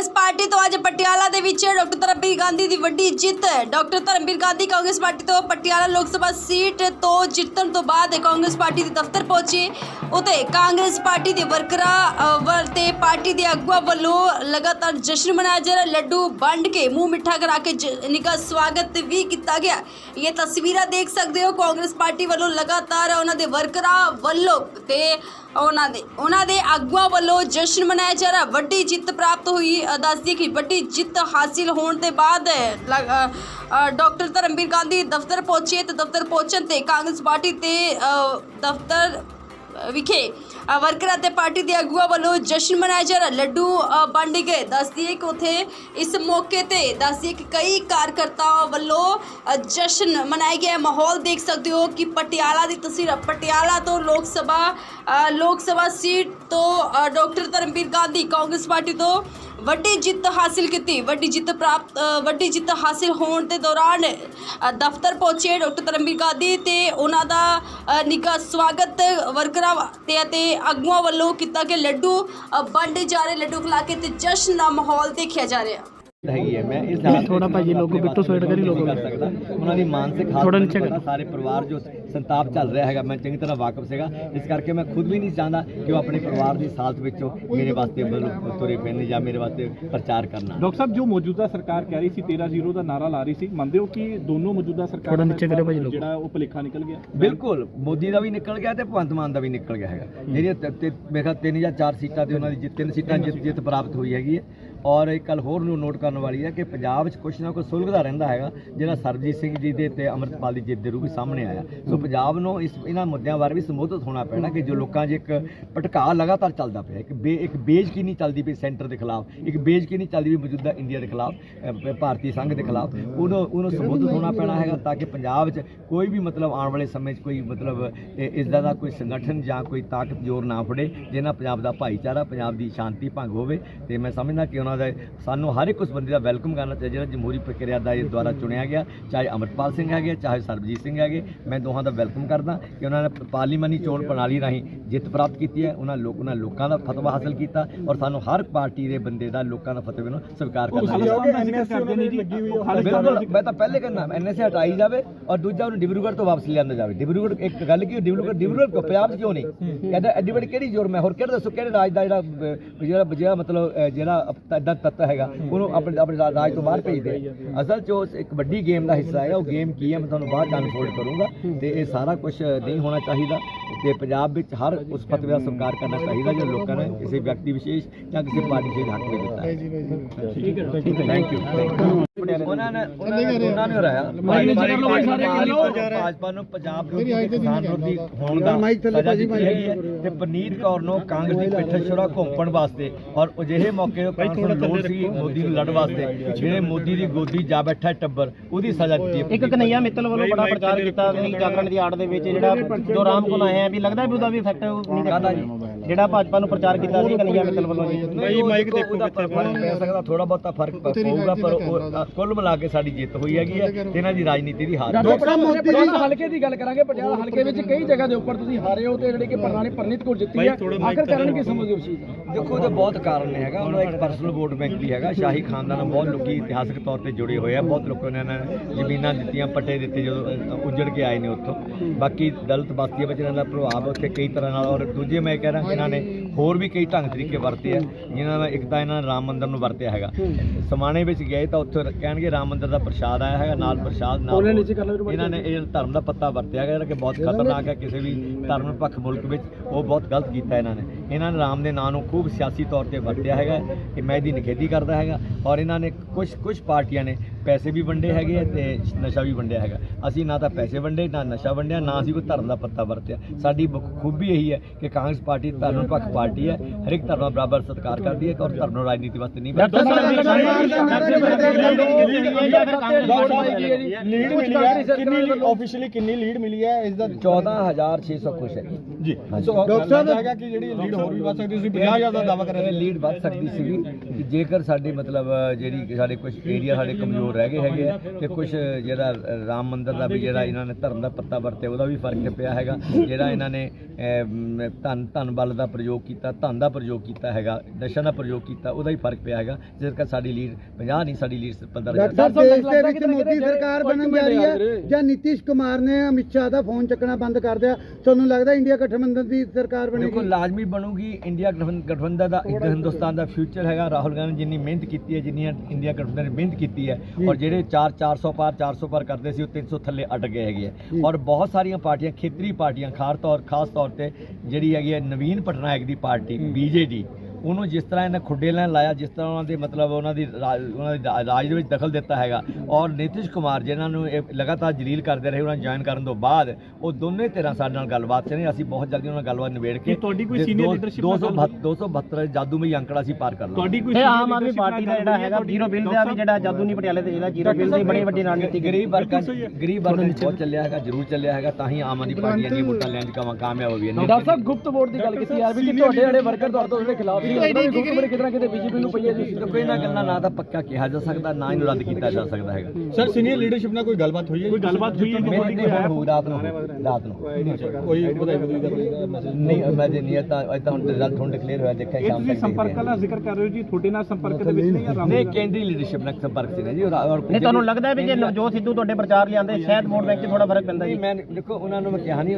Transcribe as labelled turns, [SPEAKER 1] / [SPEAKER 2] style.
[SPEAKER 1] Congress party ਤੋਂ ਅੱਜ ਪਟਿਆਲਾ ਦੇ ਵਿੱਚ ਡਾਕਟਰ ਧਰਮਵੀਰ ਗਾਂਧੀ ਦੀ ਵੱਡੀ ਜਿੱਤ। Doctor Dharamvir Gandhi Congress party ਤੋਂ ਪਟਿਆਲਾ ਲੋਕ ਸਭਾ ਸੀਟ ਤੋਂ ਜਿੱਤਣ ਤੋਂ ਬਾਅਦ ਕਾਂਗਰਸ ਪਾਰਟੀ ਦੇ ਦਫ਼ਤਰ ਪਹੁੰਚੇ। ਉਤੇ ਕਾਂਗਰਸ ਪਾਰਟੀ ਦੇ ਵਰਕਰਾਂ ਅ, ਤੇ ਪਾਰਟੀ ਦੇ ਆਗੂਆਂ ਵੱਲੋਂ ਲਗਾਤਾਰ ਜਸ਼ਨ ਮਨਾਇਆ ਜਾ ਰਿਹਾ। ਲੱਡੂ ਵੰਡ ਕੇ ਮੂੰਹ ਮਿੱਠਾ ਕਰਾ ਕੇ ਜ- ਨਿੱਘਾ ਸਵਾਗਤ ਵੀ ਕੀਤਾ ਗਿਆ। ਇਹ ਤਸਵੀਰਾਂ ਦੇਖ ਸਕਦੇ ਹੋ। ਕਾਂਗਰਸ ਪਾਰਟੀ ਵੱਲੋਂ ਲਗਾਤਾਰ ਉਹਨਾਂ ਦੇ ਵਰਕਰਾਂ ਵੱਲੋਂ ਤੇ ਉਹਨਾਂ ਦੇ ਉਹਨਾਂ ਦੇ ਆਗੂਆਂ ਵੱਲੋਂ ਜਸ਼ਨ ਮਨਾਇਆ ਜਾ ਰਿਹਾ। ਵੱਡੀ ਜਿੱਤ ਪ੍ਰਾਪਤ ਹੋਈ। ਅ, ਦੱਸਦੀ ਕਿ ਵੱਡੀ ਜਿੱਤ ਹਾਸਿਲ ਹੋਣ ਦੇ ਬਾਅਦ ਲਗ- ਅ, ਅ, ਡਾਕਟਰ ਧਰਮਵੀਰ ਗਾਂਧੀ ਦਫ਼ਤਰ ਪਹੁੰਚੇ ਤੇ ਦਫ਼ਤਰ ਪਹੁੰਚਣ ਤੇ ਕਾਂਗਰਸ ਪਾਰਟੀ ਤੇ ਅ, ਦਫ਼ਤਰ ਵਿਖੇ ਅ, ਵਰਕਰਾਂ ਤੇ ਪਾਰਟੀ ਦੇ ਆਗੂਆਂ ਵੱਲੋਂ ਜਸ਼ਨ ਮਨਾਇਆ ਜਾ ਰਿਹਾ ਲੱਡੂ ਅ, ਵੰਡ ਗਏ ਦੱਸਦੀ ਹੈ ਕਿ ਉਥੇ ਇਸ ਮੌਕੇ ਤੇ ਦੱਸਦੀ ਹੈ ਕਿ ਕਈ ਕਾਰਕਰਤਾਵਾਂ ਵੱਲੋਂ ਅ, ਜਸ਼ਨ ਮਨਾਇਆ ਗਿਆ ਮਾਹੌਲ ਦੇਖ ਸਕਦੇ ਹੋ ਕਿ ਪਟਿਆਲਾ ਦੀ ਤਸਵੀਰ ਪਟਿਆਲਾ ਤੋਂ ਲੋਕ ਸਭਾ ਅ, ਲੋਕ ਸਭਾ ਸੀਟ ਤੋਂ ਅ, doctor Dharamvir Gandhi Congress party ਤੋਂ ਵੱਡੀ ਜਿੱਤ ਹਾਸਿਲ ਕੀਤੀ। ਵੱਡੀ ਜਿੱਤ ਪ੍ਰਾਪਤ ਅ, ਵੱਡੀ ਜਿੱਤ ਹਾਸਿਲ ਹੋਣ ਦੇ ਦੌਰਾਨ ਅ, ਦਫ਼ਤਰ ਪਹੁੰਚੇ ਡਾਕਟਰ ਧਰਮਵੀਰ ਗਾਂਧੀ ਤੇ ਉਹਨਾਂ ਦਾ ਅ, ਨਿੱਘਾ ਸਵਾਗਤ ਵਰਕਰਾਂ ਤੇ ਅਤੇ ਆਗੂਆਂ ਵੱਲੋਂ ਕੀਤਾ ਕਿ ਲੱਡੂ ਅ, ਵੰਡੇ ਜਾ ਰਹੇ ਲੱਡੂ ਖਿਲਾ ਕੇ ਤੇ ਜਸ਼ਨ ਦਾ ਮਾਹੌਲ ਦੇਖਿਆ ਜਾ ਰਿਹਾ।
[SPEAKER 2] ਹੈਗੀ ਹੈ। ਮੈਂ ਇਸ ਦਾ
[SPEAKER 3] ਥੋੜਾ ਭਾਜੀ ਲੋਗੋ ਬਿੱਟੂ ਸਾਈਡ ਕਰੀ ਲੋਗੋ
[SPEAKER 2] ਕਰ ਸਕਦਾ। ਉਹਨਾਂ ਦੀ ਮਾਨਸਿਕ ਹਾਲਤ ਮੈਨੂੰ
[SPEAKER 3] ਨੀਚੇ
[SPEAKER 2] ਪਤਾ, ਸਾਰੇ ਪਰਿਵਾਰ ਜੋ ਸੰਤਾਪ ਚੱਲ ਰਿਹਾ ਹੈਗਾ ਮੈਂ ਚੰਗੀ ਤਰ੍ਹਾਂ ਵਾਕਿਫ ਸੀਗਾ। ਇਸ ਕਰਕੇ ਮੈਂ ਖੁਦ ਵੀ ਨਹੀਂ ਚਾਹੁੰਦਾ ਕਿ ਉਹ ਆਪਣੇ ਪਰਿਵਾਰ ਦੀ ਹਾਲਤ ਵਿੱਚੋਂ ਮੇਰੇ ਵਾਸਤੇ ਮਤਲਬ ਤੁਰੇ ਪੈਣ ਜਾਂ ਮੇਰੇ ਵਾਸਤੇ ਪ੍ਰਚਾਰ ਕਰਨਾ।
[SPEAKER 4] ਡਾਕਟਰ ਸਾਹਿਬ ਜੋ ਮੌਜੂਦਾ ਸਰਕਾਰ ਕਹਿ ਰਹੀ ਸੀ 13-0 ਦਾ ਨਾਰਾ ਲਾ ਰਹੀ ਸੀ ਮੰਨਦੇ ਹੋ ਕਿ ਦੋਨੋਂ ਮੌਜੂਦਾ ਸਰਕਾਰ
[SPEAKER 3] ਥੋੜ੍ਹਾ ਨੀਚੇ ਕਰਿਓ ਭਾਜੀ ਲੋਗੋ।
[SPEAKER 4] ਜਿਹੜਾ ਉਹ ਭੁਲੇਖਾ ਨਿਕਲ ਗਿਆ?
[SPEAKER 2] ਬਿਲਕੁਲ ਮੋਦੀ ਦਾ ਵੀ ਨਿਕਲ ਗਿਆ ਤੇ ਭਗਵੰਤ ਮਾਨ ਦਾ ਵੀ ਨਿਕਲ ਗਿਆ ਹੈਗਾ। ਜਿਹੜੀਆਂ ਮੇਰੇ ਖਿਆਲ ਤਿੰਨ ਜਾਂ ਚਾਰ ਸੀਟਾਂ ਤੇ ਉਹਨਾਂ ਦੀ ਜਿੱਤ ਤਿੰਨ ਸੀਟਾਂ ਜਿੱਤ ਜਿੱਤ ਪ੍ਰਾਪਤ ਹੋਈ ਹੈਗੀ ਹੈ। ਔਰ ਇੱਕ ਗੱਲ ਹੋਰ ਨੂੰ ਨੋਟ ਕਰਨ ਵਾਲੀ ਹੈ ਕਿ ਪੰਜਾਬ 'ਚ ਕੁਛ ਨਾ ਕੁਛ ਸੁਲਝਦਾ ਰਹਿੰਦਾ ਹੈਗਾ ਜਿਹੜਾ ਸਰਬਜੀਤ ਸਿੰਘ ਜੀ ਦੇ ਤੇ ਅਮਰਤਪਾਲ ਦੀ ਜਿੱਤ ਦੇ ਰੂਪ ਵਿੱਚ ਸਾਹਮਣੇ ਆਇਆ। ਸੋ ਪੰਜਾਬ ਨੂੰ ਇਸ ਇਹਨਾਂ ਮੁੱਦਿਆਂ ਬਾਰੇ ਵੀ ਸੰਬੋਧਿਤ ਹੋਣਾ ਪੈਣਾ ਕਿ ਜੋ ਲੋਕਾਂ 'ਚ ਇੱਕ ਭਟਕਾ ਲਗਾਤਾਰ ਚੱਲਦਾ ਪਿਆ ਇੱਕ ਬੇ ਇੱਕ ਬੇਇੱਜ਼ਤੀ ਚੱਲਦੀ ਪਈ ਸੈਂਟਰ ਦੇ ਖਿਲਾਫ ਇੱਕ ਬੇਇੱਜ਼ਤੀ ਚੱਲਦੀ ਪਈ ਮੌਜੂਦਾ ਇੰਡੀਆ ਦੇ ਖਿਲਾਫ ਭਾਰਤੀ ਸੰਘ ਦੇ ਖਿਲਾਫ ਉਹਨੂੰ ਉਹਨੂੰ ਸੰਬੋਧਿਤ ਹੋਣਾ ਪੈਣਾ ਹੈਗਾ ਤਾਂ ਕਿ ਪੰਜਾਬ 'ਚ ਕੋਈ ਵੀ ਮਤਲਬ ਆਉਣ ਵਾਲੇ ਸਮੇਂ 'ਚ ਕੋਈ ਮਤਲਬ ਇਸ ਦਾ ਦਾ ਕੋਈ ਸੰਗਠਨ ਜਾਂ ਕੋਈ ਤਾਕਤ ਜ਼ੋਰ ਨਾ ਫੜੇ ਜਿਹਨਾਂ ਪੰਜਾਬ ਦਾ ਭਾਈਚਾਰਾ ਪੰਜਾਬ ਦੀ ਸ਼ਾਂਤੀ ਭੰਗ ਹੋਵੇ। ਤੇ ਮੈਂ ਸਮਝਦਾ ਕਿ ਉਹਨਾਂ ਦਾ। ਸਾਨੂੰ ਹਰ ਇੱਕ ਉਸ ਬੰਦੇ ਦਾ ਵੈਲਕਮ ਕਰਨਾ ਚਾਹੀਦਾ ਜਿਹੜਾ ਜਮਹੂਰੀ ਪ੍ਰਕਿਰਿਆ ਦਾ ਇਹ ਦੁਆਰਾ ਚੁਣਿਆ ਗਿਆ ਚਾਹੇ ਅਮਰਪਾਲ ਸਿੰਘ ਹੈਗੇ ਚਾਹੇ ਸਰਬਜੀਤ ਸਿੰਘ ਹੈਗੇ। ਮੈਂ ਦੋਹਾਂ ਦਾ ਵੈਲਕਮ ਕਰਦਾ ਕਿ ਉਹਨਾਂ ਨੇ ਪਾਰਲੀਮਾਨੀ ਚੋਣ ਪ੍ਰਣਾਲੀ ਰਾਹੀਂ ਜਿੱਤ ਪ੍ਰਾਪਤ ਕੀਤੀ ਹੈ। ਉਹਨਾਂ ਲੋਕ ਉਹਨਾਂ ਲੋਕਾਂ ਦਾ ਫਤਵਾ ਹਾਸਲ ਕੀਤਾ ਔਰ ਸਾਨੂੰ ਹਰ ਪਾਰਟੀ ਦੇ ਬੰਦੇ ਦਾ ਲੋਕਾਂ ਦਾ ਫਤਵੇ ਨੂੰ ਸਵੀਕਾਰ ਕਰਨਾ ਬਿਲਕੁਲ। ਮੈਂ ਤਾਂ ਪਹਿਲੇ ਕਹਿੰਦਾ ਐਨਐਸਏ ਹਟਾਈ ਜਾਵੇ ਔਰ ਦੂਜਾ ਉਹਨੂੰ ਡਿਬਰੂਗੜ੍ਹ ਤੋਂ ਵਾਪਸ ਲਿਆਂਦਾ ਜਾਵੇ। ਡਿਬਰੂਗੜ੍ਹ ਇੱਕ ਗੱਲ ਕੀ ਡਿਬਰੂਗੜ੍ਹ ਡਿਬਰੂਗੜ੍ਹ ਕਿਉਂ ਪੰਜਾਬ 'ਚ ਕਿਉਂ ਨਹੀਂ? ਕਹਿੰਦਾ ਐਡੀ ਵੱਡੀ ਕਿਹੜੀ ਜੁਰਮ ਹੈ ਹੋਰ ਕਿਹੜਾ ਦੱਸੋ ਕਿਹੜੇ ਰਾਜ ਦਾ ਜਿਹੜਾ ਜਿਹੜਾ ਮਤਲਬ ਜਿਹੜਾ ਇਦਾਂ ਤੱਤ ਹੈਗਾ ਉਹਨੂੰ ਆਪਣੇ ਆਪਣੇ ਰਾਜ ਤੋਂ ਬਾਹਰ ਭੇਜਦੇ। ਅਸਲ 'ਚ ਉਹ ਇੱਕ ਵੱਡੀ ਗੇਮ ਦਾ ਹਿੱਸਾ ਹੈ ਉਹ ਗੇਮ ਕੀ ਹੈ ਮੈਂ ਤੁਹਾਨੂੰ ਬਾਅਦ 'ਚ ਅਨਫੋਲਡ ਕਰੂੰਗਾ। ਤੇ ਇਹ ਸਾਰਾ ਕੁਝ ਨਹੀਂ ਹੋਣਾ ਚਾਹੀਦਾ। ਤੇ ਪੰਜਾਬ ਵਿੱਚ ਹਰ ਉਸ ਫਤਵੇ ਦਾ ਸਵੀਕਾਰ ਕਰਨਾ ਚਾਹੀਦਾ ਜੋ ਲੋਕਾਂ ਨੇ ਕਿਸੇ ਵਿਅਕਤੀ ਵਿਸ਼ੇਸ਼ ਜਾਂ ਕਿਸੇ ਪਾਰਟੀ ਵਿਸ਼ੇਸ਼ ਹੱਕ ਵਿੱਚ ਦਿੱਤਾ ਹੈ। ਠੀਕ ਹੈ ਥੈਂਕ ਯੂ ਉਹਨਾਂ ਨੇ ਉਹਨਾਂ ਨੇ ਹਰਾਇਆ। ਭਾਜਪਾ ਨੂੰ ਪੰਜਾਬ ਵਿਰੋਧੀ ਹੋਣ ਦਾ ਸਜ਼ਾ ਦਿੱਤੀ ਹੈਗੀ ਹੈ। ਤੇ ਪਨੀਤ ਕੌਰ ਨੂੰ ਕਾਂਗਰਸ ਦੀ ਪਿੱਠ ਛੋੜਾ ਘੁੰਮਣ ਵਾਸਤੇ ਔਰ ਅਜਿਹੇ ਮੌਕੇ ਤੇ ਕਾਂਗਰਸ ਨੂੰ ਲੋੜ ਸੀ ਮੋਦੀ ਨੂੰ ਲੜਨ ਵਾਸਤੇ ਜਿਹੜੇ ਮੋਦੀ ਦੀ ਗੋਦੀ ਜਾ ਬੈਠਾ ਟੱਬਰ ਉਹਦੀ ਸਜ਼ਾ ਦਿੱਤੀ
[SPEAKER 3] ਇੱਕ ਕਨਈਆ ਮਿੱਤਲ ਵੱਲੋਂ ਬੜਾ ਪ੍ਰਚਾਰ ਕੀਤਾ ਜਾਗਰਣ ਦੀ ਆੜ ਦੇ ਵਿੱਚ ਜਿਹੜਾ ਜੋ ਰਾਮ ਕੋਲ ਆਏ ਆ ਵੀ ਲੱਗਦਾ ਵੀ ਉਹਦਾ ਵੀ ਇਫੈਕਟ ਨਹੀਂ
[SPEAKER 2] ਕਾਹਦਾ ਜੀ?
[SPEAKER 3] ਜਿਹੜਾ ਭਾਜਪਾ ਨੂੰ ਪ੍ਰਚਾਰ ਕੀਤਾ ਸੀ ਕਨਈਆ ਮਿੱਤਲ ਵੱਲੋਂ ਜੀ।
[SPEAKER 2] ਨਹੀਂ ਮਾਈਕ ਦੇਖੋ ਕਿੱਥੇ ਫ਼ਰਕ ਪੈ ਸਕਦਾ ਥੋੜਾ ਬਹੁਤਾ ਫ਼ਰਕ ਪਊਗਾ ਪਰ ਉਹ, ਕੁੱਲ ਮਿਲਾ ਕੇ ਸਾਡੀ ਜਿੱਤ ਹੋਈ ਹੈਗੀ ਹੈ ਤੇ ਇਹਨਾਂ ਦੀ ਰਾਜਨੀਤੀ ਦੀ ਹਾਰ।
[SPEAKER 5] ਹਲਕੇ ਦੀ ਗੱਲ ਕਰਾਂਗੇ ਪਟਿਆਲਾ ਹਲਕੇ ਵਿੱਚ ਕਈ ਜਗ੍ਹਾ ਦੇ ਉੱਪਰ ਤੁਸੀਂ ਹਾਰੇ ਹੋ ਤੇ ਜਿਹੜੇ ਕਿ ਪ੍ਰਣਾਲੀ ਪਰਨੀਤ ਕੋਲ ਜਿੱਤੀ ਹੈ ਆਖਰ ਕਾਰਨ ਕੀ ਸਮਝਦੇ ਹੋ ਇਸ ਚੀਜ਼ ਦਾ
[SPEAKER 2] ਦੇਖੋ ਉਹਦੇ ਬਹੁਤ ਕਾਰਨ ਨੇ ਹੈਗਾ ਉਹਨਾਂ ਦਾ ਇੱਕ ਪਰਸਨਲ ਵੋਟ ਬੈਂਕ ਵੀ ਹੈਗਾ ਸ਼ਾਹੀ ਖਾਨਦਾਨ ਨਾਲ ਬਹੁਤ ਲੋਕੀ ਇਤਿਹਾਸਕ ਤੌਰ ਤੇ ਜੁੜੇ ਹੋਏ ਆ ਬਹੁਤ ਲੋਕਾਂ ਨੇ ਇਹਨਾਂ ਨੇ ਜ਼ਮੀਨਾਂ ਦਿੱਤੀਆਂ ਪੱਟੇ ਦਿੱਤੇ ਜਦੋਂ ਉੱਜੜ ਕੇ ਆਏ ਨੇ ਉੱਥੋਂ। ਬਾਕੀ ਦਲਿਤ ਬਸਤੀਆਂ ਵਿੱਚ ਇਹਨਾਂ ਦਾ ਪ੍ਰਭਾਵ ਉੱਥੇ ਕਈ ਤਰ੍ਹਾਂ ਨਾਲ ਔਰ ਦੂਜੇ ਮੈਂ ਕਹਿ ਰਿਹਾ ਇਹਨਾਂ ਨੇ ਹੋਰ ਵੀ ਕਈ ਢੰਗ ਤਰੀਕੇ ਵਰਤੇ ਆ ਜਿਨ੍ਹਾਂ ਦਾ ਇੱਕ ਤਾਂ ਇਹਨਾਂ ਨੇ ਰਾਮ ਮੰਦਿਰ ਨੂੰ ਵਰਤਿਆ ਹੈਗਾ। ਸਮਾਣੇ ਵਿੱਚ ਗਏ ਤਾਂ ਉੱਥੇ ਕਹਿਣਗੇ ਰਾਮ ਮੰਦਿਰ ਦਾ ਪ੍ਰਸ਼ਾਦ ਆਇਆ ਹੈਗਾ ਨਾਲ ਪ੍ਰਸ਼ਾਦ ਨਾਲ ਇਹਨਾਂ ਨੇ ਇਹ ਧਰਮ ਦਾ ਪੱਤਾ ਵਰਤਿਆ ਗਿਆ ਜਿਹੜਾ ਕਿ ਬਹੁਤ ਖਤਰਨਾਕ ਹੈ ਕਿਸੇ ਵੀ ਧਰਮ ਨਿਰਪੱਖ ਮੁਲਕ ਵਿੱਚ ਉਹ ਬਹੁਤ ਗਲਤ ਕੀਤਾ ਇਹਨਾਂ ਨੇ। ਇਹਨਾਂ ਨੇ ਰਾਮ ਦੇ ਨਾਂ ਨੂੰ ਖੂਬ ਸਿਆਸੀ ਤੌਰ ਤੇ ਵਰਤਿਆ ਹੈਗਾ ਕਿ ਮੈਂ ਇਹਦੀ ਨਿਖੇਧੀ ਕਰਦਾ ਹੈਗਾ ਔਰ ਇਹਨਾਂ ਨੇ ਕੁਝ ਕੁਝ ਪਾਰਟੀਆਂ ਨੇ ਪੈਸੇ ਵੀ ਵੰਡੇ ਹੈਗੇ ਆ ਤੇ ਨਸ਼ਾ ਵੀ ਵੰਡਿਆ ਹੈਗਾ ਅਸੀਂ ਨਾ ਤਾਂ ਪੈਸੇ ਵੰਡੇ ਨਾ ਨਸ਼ਾ ਵੰਡਿਆ ਨਾ ਅਸੀਂ ਕੋਈ ਧਰਮ ਦਾ ਪੱਤਾ ਵਰਤਿਆ ਸਾਡੀ ਬ- ਖੂਬੀ ਇਹੀ ਹੈ ਕਿ ਕਾਂਗਰਸ ਪਾਰਟੀ ਧਰਮ ਪੱਖ ਪਾਰਟੀ ਹੈ ਹਰ ਇੱਕ ਧਰਮ ਦਾ ਬਰਾਬਰ ਸਤਿਕਾਰ ਕਰਦੀ ਹੈ ਔਰ ਧਰਮ ਨੂੰ ਰਾਜਨੀਤੀ ਵਾਸਤੇ ਨਹੀਂ ਵਰਤਦੀ
[SPEAKER 5] ਲੀਡ ਮਿਲੀ ਹੈ ਕਿੰਨੀ ਆਫੀਸ਼ੀਅਲੀ ਕਿੰਨੀ ਲੀਡ ਮਿਲੀ ਹੈ ਇਸ ਦਾ
[SPEAKER 2] 14600 ਖੁਸ਼ ਹੈ
[SPEAKER 5] ਜੀ ਡਾਕਟਰ ਸਾਹਿਬ ਹੈਗਾ ਕਿ ਜਿਹੜੀ ਲੀਡ ਹੋਰ ਵੀ ਵੱਧ ਸਕਦੀ ਸੀ 50000 ਦਾ ਦਾਵਾ ਕਰ ਰਹੇ
[SPEAKER 2] ਇਹ ਲੀਡ ਵੱਧ ਸਕਦੀ ਸੀਗੀ। ਕਿ ਜੇਕਰ ਸਾਡੇ ਮਤਲਬ ਜਿਹੜੀ ਸਾਡੇ ਕੁਝ ਏਰੀਆ ਸਾਡੇ ਕਮਜ਼ੋਰ ਰਹਿ ਗਏ ਹੈਗੇ ਆ ਤੇ ਕੁਝ ਜਿਹੜਾ ਰਾਮ ਮੰਦਿਰ ਦਾ ਵੀ ਜਿਹੜਾ ਇਹਨਾਂ ਨੇ ਧਰਮ ਦਾ ਪੱਤਾ ਵਰਤਿਆ ਉਹਦਾ ਵੀ ਫ਼ਰਕ ਪਿਆ ਹੈਗਾ। ਜਿਹੜਾ ਇਹਨਾਂ ਨੇ ਧਨ ਧਨ ਬਲ ਦਾ ਪ੍ਰਯੋਗ ਕੀਤਾ ਧਨ ਦਾ ਪ੍ਰਯੋਗ ਕੀਤਾ ਹੈਗਾ ਨਸ਼ਾ ਦਾ ਪ੍ਰਯੋਗ ਕੀਤਾ ਉਹਦਾ ਹੀ ਫ਼ਰਕ ਪਿਆ ਹੈਗਾ। ਜਿਸ ਕਰਕੇ ਸਾਡੀ ਲੀਡ 50 ਨਹੀਂ ਸਾਡੀ ਲੀਡ 15
[SPEAKER 5] ਡਾਕਟਰ ਦੇਸ਼ ਦੇ ਵਿੱਚ ਮੋਦੀ ਸਰਕਾਰ ਬਣਨ ਜਾ ਰਹੀ ਹੈ ਜਾਂ ਨੀਤੀਸ਼ ਕੁਮਾਰ ਨੇ ਅਮਿਤ ਸ਼ਾਹ ਦਾ ਫੋਨ ਚੱਕਣਾ ਬੰਦ ਕਰ ਦਿਆ ਤੁਹਾਨੂੰ ਲੱਗਦਾ ਇੰਡੀਆ ਗਠਬੰਧਨ ਦੀ ਸਰਕਾਰ
[SPEAKER 2] ਦੇਖੋ
[SPEAKER 5] ਬਣੇਗੀ
[SPEAKER 2] ਲਾਜ਼ਮੀ ਬਣੂਗੀ ਇੰਡੀਆ ਗਠਬੰ- ਗਠਬੰਧਨ ਦਾ ਇੱਕ ਹਿੰਦੁਸਤਾਨ ਦਾ ਫਿਊਚਰ ਹੈਗਾ। ਰਾਹੁਲ ਗਾਂਧੀ ਜਿੰਨੀ ਮਿਹਨਤ ਕੀਤੀ ਹੈ ਜਿੰਨੀ ਇੰਡੀਆ ਗਠਬੰਧਨ ਨੇ ਮਿਹਨਤ ਕੀਤੀ ਹੈ ਔਰ ਜਿਹੜੇ 4 400 ਪਾਰ 400 ਪਾਰ ਕਰਦੇ ਸੀ ਉਹ 300 ਥੱਲੇ ਅਟ ਗਏ ਹੈਗੇ ਆ। ਔਰ ਬਹੁਤ ਸਾਰੀਆਂ ਪਾਰਟੀਆਂ ਖੇਤਰੀ ਪਾਰਟੀਆਂ ਖਾਸ ਤੌਰ ਖਾਸ ਤੌਰ ਤੇ ਜਿਹੜੀ ਹੈਗੀ ਹੈ ਨਵੀਨ ਪਟਨਾਇਕ ਦੀ ਪਾਰਟੀ ਬੀਜੇਡੀ ਉਹਨੂੰ ਜਿਸ ਤਰ੍ਹਾਂ ਇਹਨਾਂ ਖੁੱਡੇ ਲੈਣ ਲਾਇਆ ਜਿਸ ਤਰ੍ਹਾਂ ਉਹਨਾਂ ਦੇ ਮਤਲਬ ਉਹਨਾਂ ਦੀ ਰਾਜ- ਉਹਨਾਂ ਦੀ ਰਾਜ ਦੇ ਵਿੱਚ ਦਖਲ ਦਿੱਤਾ ਹੈਗਾ। ਔਰ ਨਿਤਿਸ਼ ਕੁਮਾਰ ਜਿਨ੍ਹਾਂ ਨੂੰ ਇਹ ਲਗਾਤਾਰ ਜਲੀਲ ਕਰਦੇ ਰਹੇ ਉਹਨਾਂ ਨੂੰ ਜੁਆਇਨ ਕਰਨ ਤੋਂ ਬਾਅਦ ਉਹ ਦੋਨੇ ਧਿਰਾਂ ਸਾਡੇ ਨਾਲ ਗੱਲਬਾਤ 'ਚ ਨੇ ਅਸੀਂ ਬਹੁਤ ਜਲਦੀ ਉਹਨਾਂ ਨਾਲ ਗੱਲਬਾਤ ਨਿਬੇੜ ਕੇ
[SPEAKER 4] ਕੀ ਤੁਹਾਡੀ ਕੋਈ senior
[SPEAKER 2] ਦੋ-
[SPEAKER 4] leadership ਨਾਲ
[SPEAKER 2] 272 272 ਜਾਦੂਮਈ ਅੰਕੜਾ ਅਸੀਂ ਪਾਰ ਕਰ ਲਾਂਗੇ।
[SPEAKER 4] ਤੁਹਾਡੀ ਕੋਈ
[SPEAKER 3] ਇਹ ਆਮ ਆਦਮੀ ਪਾਰਟੀ ਦਾ ਜਿਹੜਾ
[SPEAKER 4] ਗੱਲ
[SPEAKER 3] ਹੈਗਾ ਜ਼ੀਰੋ ਬਿੱਲ ਦਾ ਵੀ ਜਿਹੜਾ ਜਾਦੂ ਨਹੀਂ ਪਟਿਆਲੇ ਤੇ ਜਿਹੜਾ ਜ਼ੀਰੋ ਬਿੱਲ ਦੀ ਬੜੀ ਵੱਡੀ ਰਣਨੀਤੀ
[SPEAKER 2] ਗਰੀਬ ਵਰਗਾਂ ਗਰੀਬ ਵਰਗਾਂ 'ਚ ਬਹੁਤ ਚੱਲਿਆ ਹੈਗਾ ਜ਼ਰੂਰ ਚੱਲਿਆ ਹੈਗਾ ਤਾਂ ਹੀ ਆਮ ਆਦਮੀ ਪਾਰਟੀ ਇੰਨੀ ਵੋਟਾਂ ਲੈਣ 'ਚ ਕਾਮ- ਕਾਮਯਾਬ ਹੋਈ ਹੈ
[SPEAKER 5] ਡਾਕਟਰ ਸਾਹਿਬ ਗੁਪਤ ਵੋਟ ਦੀ ਗੱਲ ਕੀਤੀ ਯਾਰ ਵੀ ਕਿ ਤੁਹਾਡੇ ਜਿਹੜੇ ਵਰਕਰ ਤੁਹਾਡੇ ਤੋਂ ਉਹਦੇ ਖਿਲਾਫ ਸੀ ਉਹਨਾਂ ਦੀ ਗੁਪਤ ਵੋਟ ਕਿਤੇ ਨਾ ਕਿਤੇ ਬੀਜੇਪੀ ਨੂੰ ਪਈ ਹੈ ਜੀ
[SPEAKER 2] ਦੇਖੋ ਇਹਨਾਂ ਗੱਲਾਂ ਨਾ ਤਾਂ ਪੱਕਾ ਕਿਹਾ ਜਾ ਸਕਦਾ ਨਾ ਇਹਨੂੰ ਰੱਦ ਕੀਤਾ ਜਾ ਸਕਦਾ ਹੈਗਾ।
[SPEAKER 6] ਸਰ ਸੀਨੀਅਰ ਲੀਡਰਸ਼ਿਪ ਨਾਲ ਕੋਈ ਗੱਲਬਾਤ ਹੋਈ ਹੈ
[SPEAKER 4] ਕੋਈ ਗੱਲਬਾਤ ਹੋਈ ਹੈ
[SPEAKER 2] ਮੇਰੇ ਨਹੀਂ ਹੁਣ ਹੋਊ ਰਾਤ ਨੂੰ ਰਾਤ ਨੂੰ।
[SPEAKER 6] ਕੋਈ ਵਧਾਈ ਵਧਾਈ ਦਾ ਮੈਸੇਜ
[SPEAKER 2] ਨਹੀਂ। ਮੈਂ ਜੇ ਨਹੀਂ ਤਾਂ ਅੱਜ ਤਾਂ ਹੁਣ ਰਿਜ਼ਲਟ ਹੁਣ ਡਿਕਲੇਅਰ ਹੋਇਆ ਦੇਖਿਆ
[SPEAKER 4] ਇਹ
[SPEAKER 2] ਸ਼ਾਮ
[SPEAKER 4] ਤੁਸੀਂ
[SPEAKER 2] ਤੱਕ
[SPEAKER 4] ਸੰਪਰਕ ਦਾ ਜ਼ਿਕਰ ਕਰ ਰਹੇ ਹੋ ਜੀ ਤੁਹਾਡੇ ਨਾਲ ਸੰਪਰਕ ਦੇ ਵਿੱਚ ਨਹੀਂ ਜਾਂ
[SPEAKER 2] ਹਾਂ।
[SPEAKER 4] ਰਾਮ
[SPEAKER 2] ਨਹੀਂ ਕੇਂਦਰੀ ਲੀਡਰਸ਼ਿਪ ਨਾਲ ਸੰਪਰਕ ਸੀ ਨਾ ਜੀ ਔਰ ਔਰ
[SPEAKER 3] ਨਹੀਂ ਤੁਹਾਨੂੰ ਲੱਗਦਾ ਵੀ ਜੇ ਨਵਜੋਤ ਸਿੱਧੂ ਤੁਹਾਡੇ ਪ੍ਰਚਾਰ ਲਈ ਆਉਂਦੇ ਸ਼ਾਇਦ ਵੋਟ ਬੈਂਕ 'ਚ ਥੋੜਾ ਫ਼ਰਕ ਪੈਂਦਾ ਜੀ।
[SPEAKER 2] ਨਹੀਂ ਮੈਂ ਦੇਖੋ ਉਹਨਾਂ ਨੂੰ ਮੈਂ ਕਿਹਾ ਨਹੀਂ